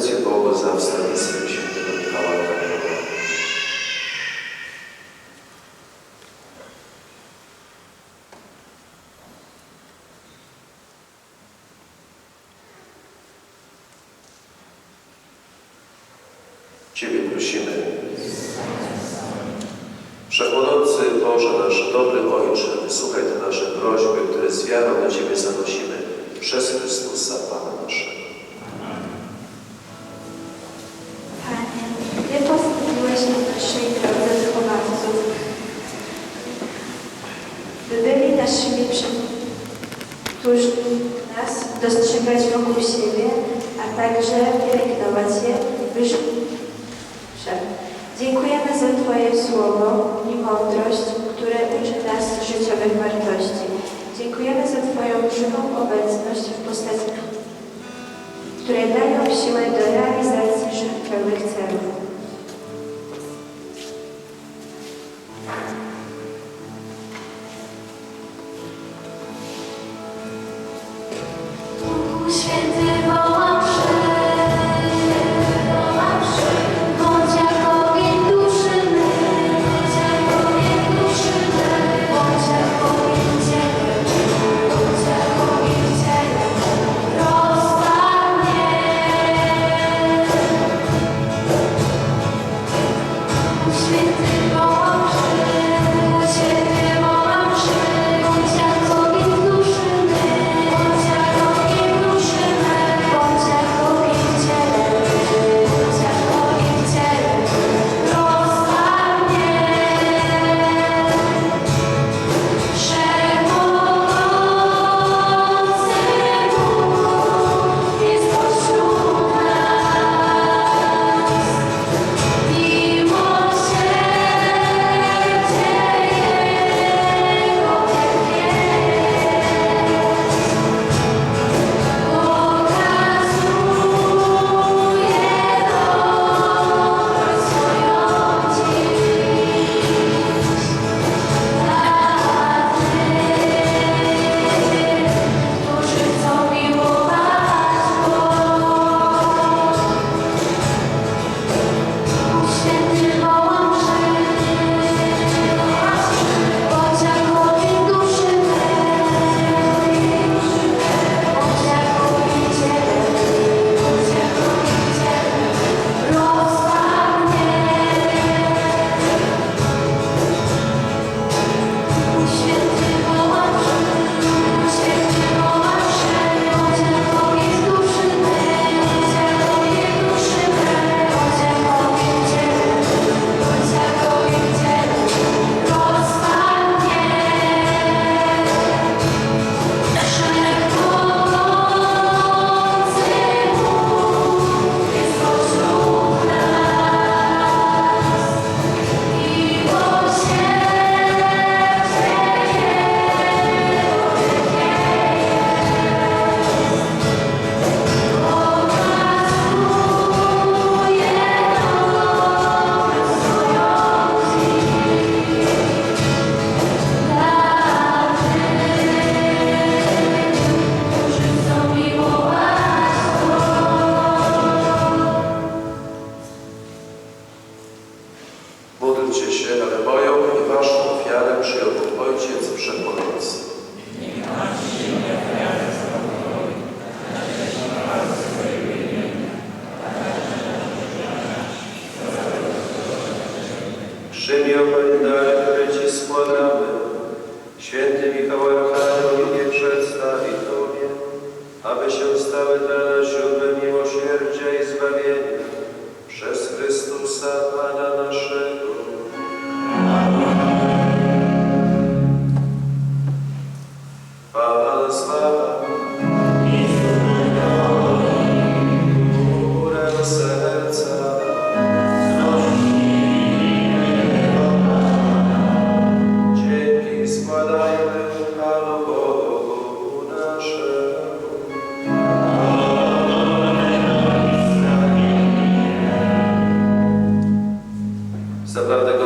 Ci Bogu za wstanie. Dziękujemy za Twoje słowo i mądrość, które uczy nas życiowych wartości. Dziękujemy za Twoją żywą obecność w postaci, które dają siłę do realizacji pełnych celów. сказати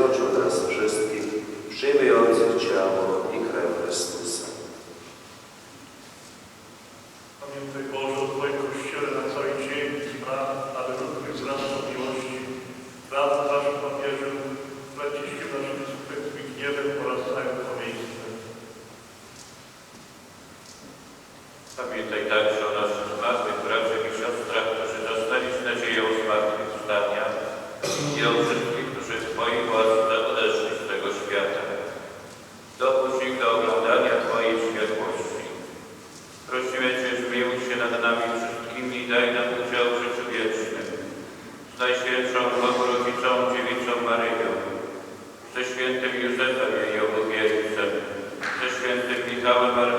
Święty government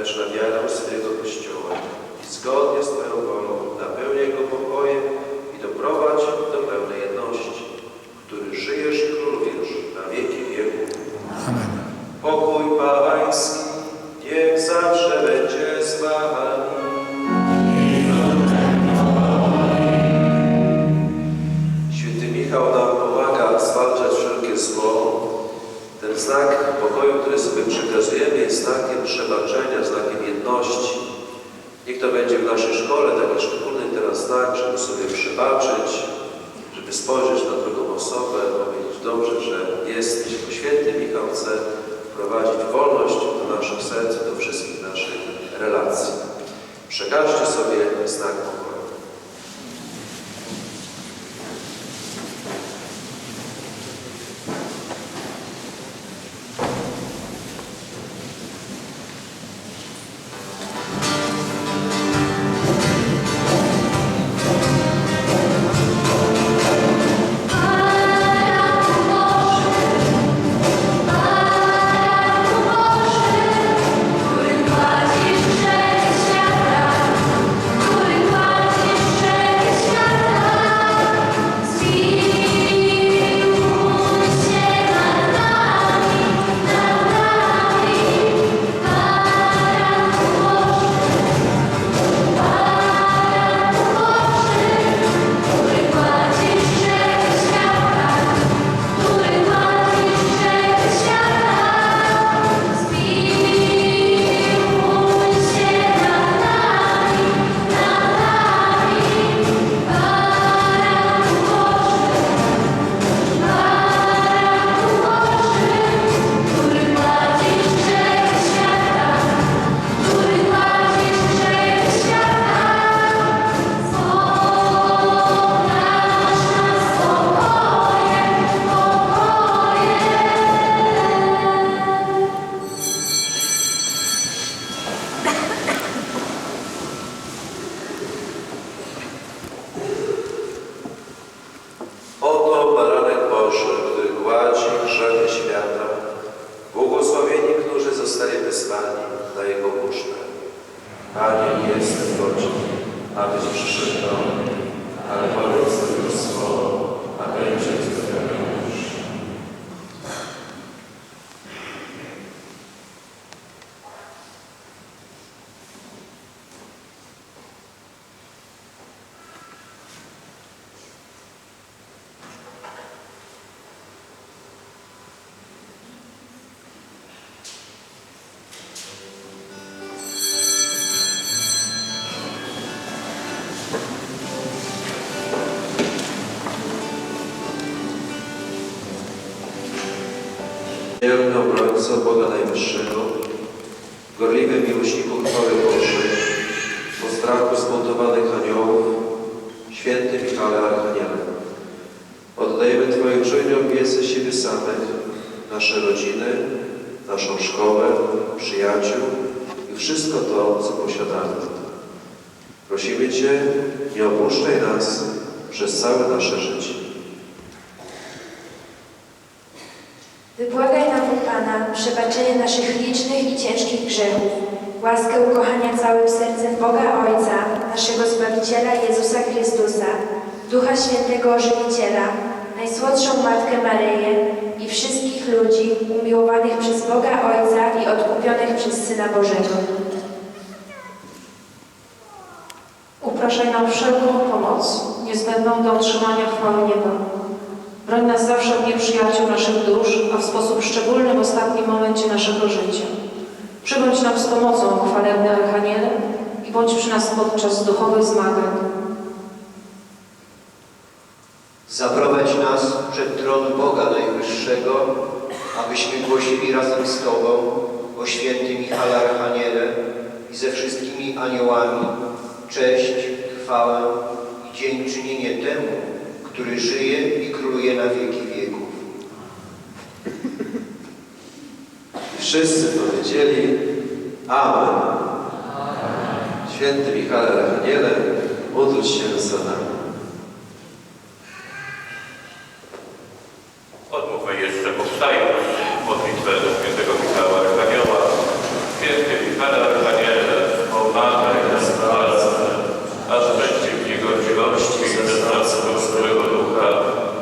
wężna wiarę swojego Kościoła i zgodnie z Twoją saber, não ensinar como é Obrońco Boga Najwyższego, gorliwy miłośniku chwały Bożej, po strachu zbuntowanych aniołów, święty Michale Archaniele, oddajemy Twoim czujniom piece siebie samych, nasze rodziny, naszą szkołę, przyjaciół i wszystko to, co posiadamy. Prosimy Cię, nie opuszczaj nas przez całe nasze życie. Wybłagaj nam przebaczenie naszych licznych i ciężkich grzechów, łaskę ukochania całym sercem Boga Ojca, naszego Zbawiciela Jezusa Chrystusa, Ducha Świętego Ożywiciela, Najsłodszą Matkę Maryję i wszystkich ludzi umiłowanych przez Boga Ojca i odkupionych przez Syna Bożego. Upraszaj nam wszelką pomoc, niezbędną do otrzymania chwały nieba. Broń nas zawsze od nieprzyjaciół naszych dusz, a w sposób szczególny w ostatnim momencie naszego życia. Przybądź nam z pomocą, chwalebny Archaniele, i bądź przy nas podczas duchowych zmagań. Zaprowadź nas przed tron Boga Najwyższego, abyśmy głosili razem z Tobą o świętym Michale Archaniele i ze wszystkimi aniołami cześć, chwałę i dziękczynienie temu, który żyje i króluje na wieki wieków. Wszyscy powiedzieli Amen. Święty Michale Archaniele, módl się za nami. Odmówmy jeszcze powstajność modlitwę do świętego Michała Archanioła. Święty Michale Archaniele, wspomagaj nas walce, a przeciw niegodziwości przez naszego złego ducha,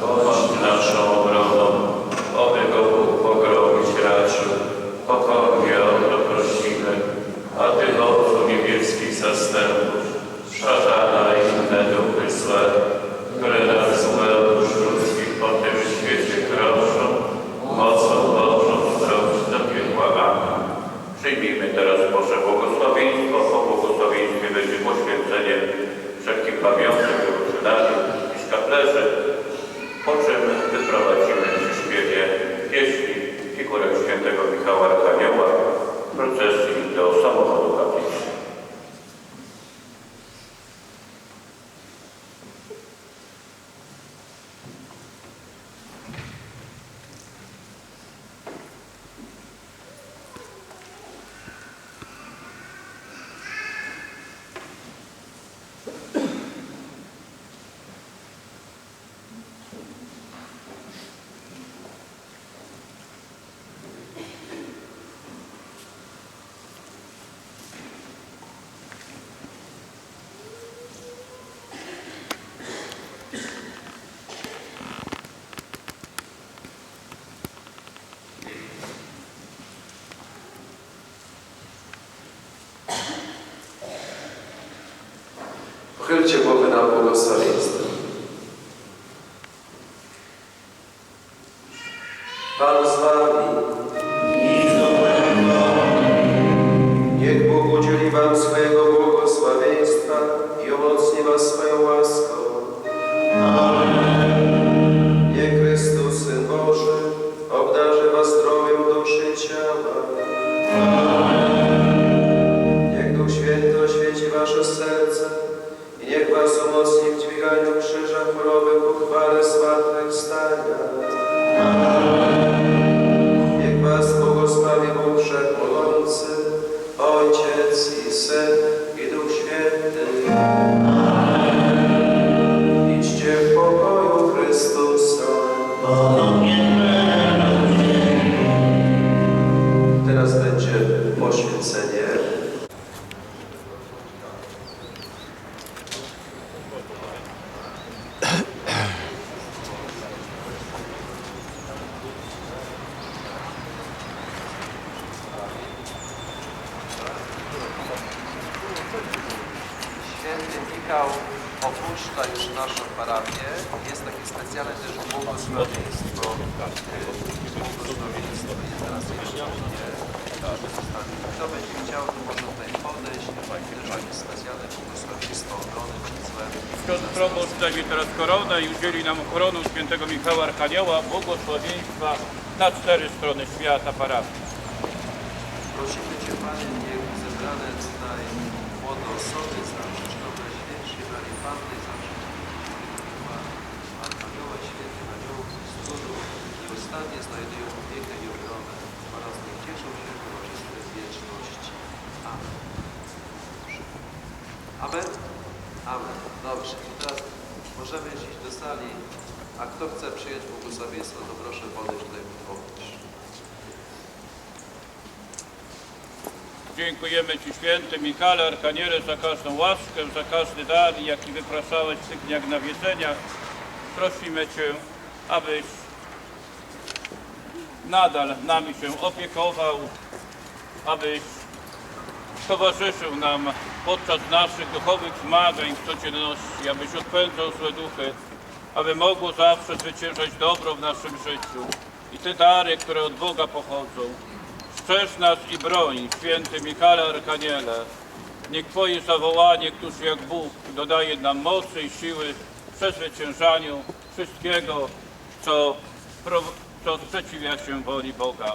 bądź naszą obroną, oby go Bóg pogromić raczył. Pokornie o to prosimy, a Ty, Ojcu niebieskich zastępów, szatana i inne duchy złe, które nas złe dusz ludzkich po tym świecie grożą, mocą Bożą zdrowić do piekła. Amen. Przyjmijmy teraz Boże błogosławieństwo. Po błogosławieństwie będzie poświęcenie wszelkim pamiątek, wyuczynaniu i szkaplerzy, po czym wyprowadzimy przy śpiewie pieśni figurę świętego Michała Archanioła w procesji do samochodu kaplicznego. Pochylcie głowy na błogosławieństwo. Wszechmogący, Ojciec i Syn Ksiądz proboszcz zajmie teraz koronę i udzieli nam koronu świętego Michała Archanioła, błogosławieństwa na cztery strony świata parafii. Prosimy Cię, Panie, niech zebrane tutaj młode osoby za czczą Najświętszej Marii Panny, za wszystkich Archanioła Świętych Aniołów z cudów i ostatnie znajdują opiekę i obronę oraz niech cieszą się towarzystwem wieczności. Amen. Amen? Amen. Dobrze. I teraz możemy iść do sali, a kto chce przyjąć błogosławieństwo, to proszę podejść tutaj pomóc. Dziękujemy Ci, święty Michale, Arkaniele, za każdą łaskę, za każdy dar, jaki wypraszałeś w tych dniach nawiedzenia. Prosimy Cię, abyś nadal nami się opiekował, abyś towarzyszył nam podczas naszych duchowych zmagań w codzienności, abyś odpędzał złe duchy, aby mogło zawsze zwyciężać dobro w naszym życiu i te dary, które od Boga pochodzą. Strzeż nas i broń, święty Michale Arkaniele. Niech Twoje zawołanie, któż jak Bóg dodaje nam mocy i siły w przezwyciężaniu wszystkiego, co, co sprzeciwia się woli Boga.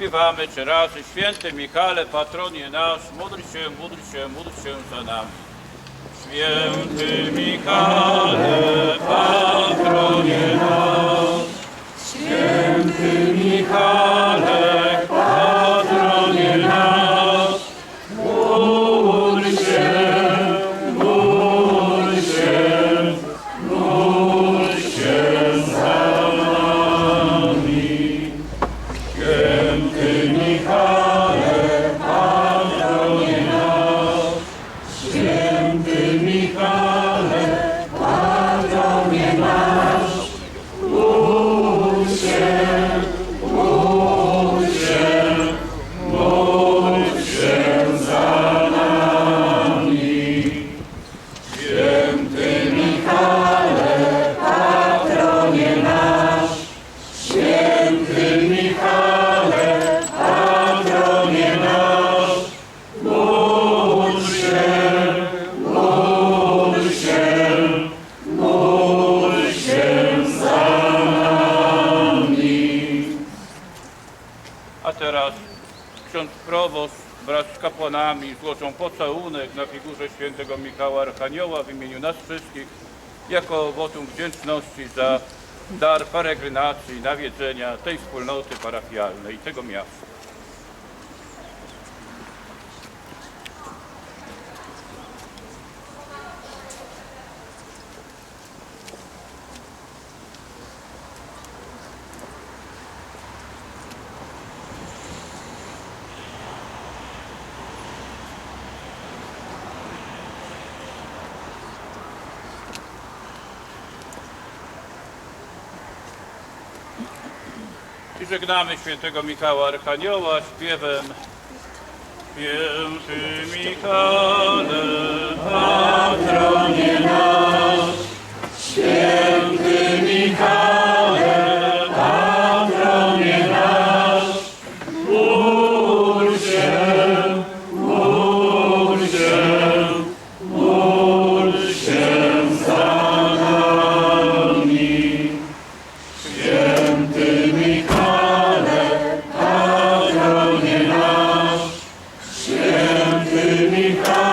Śpiewamy trzy razy. Święty Michale, patronie nasz, módl się, módl się, módl się za nami. Święty Michale, patronie pocałunek na figurze świętego Michała Archanioła w imieniu nas wszystkich jako wotum wdzięczności za dar peregrinacji, nawiedzenia tej wspólnoty parafialnej, tego miasta. Żegnamy świętego Michała Archanioła śpiewem Święty Michale, patronie nasz, Święty Michale, Święty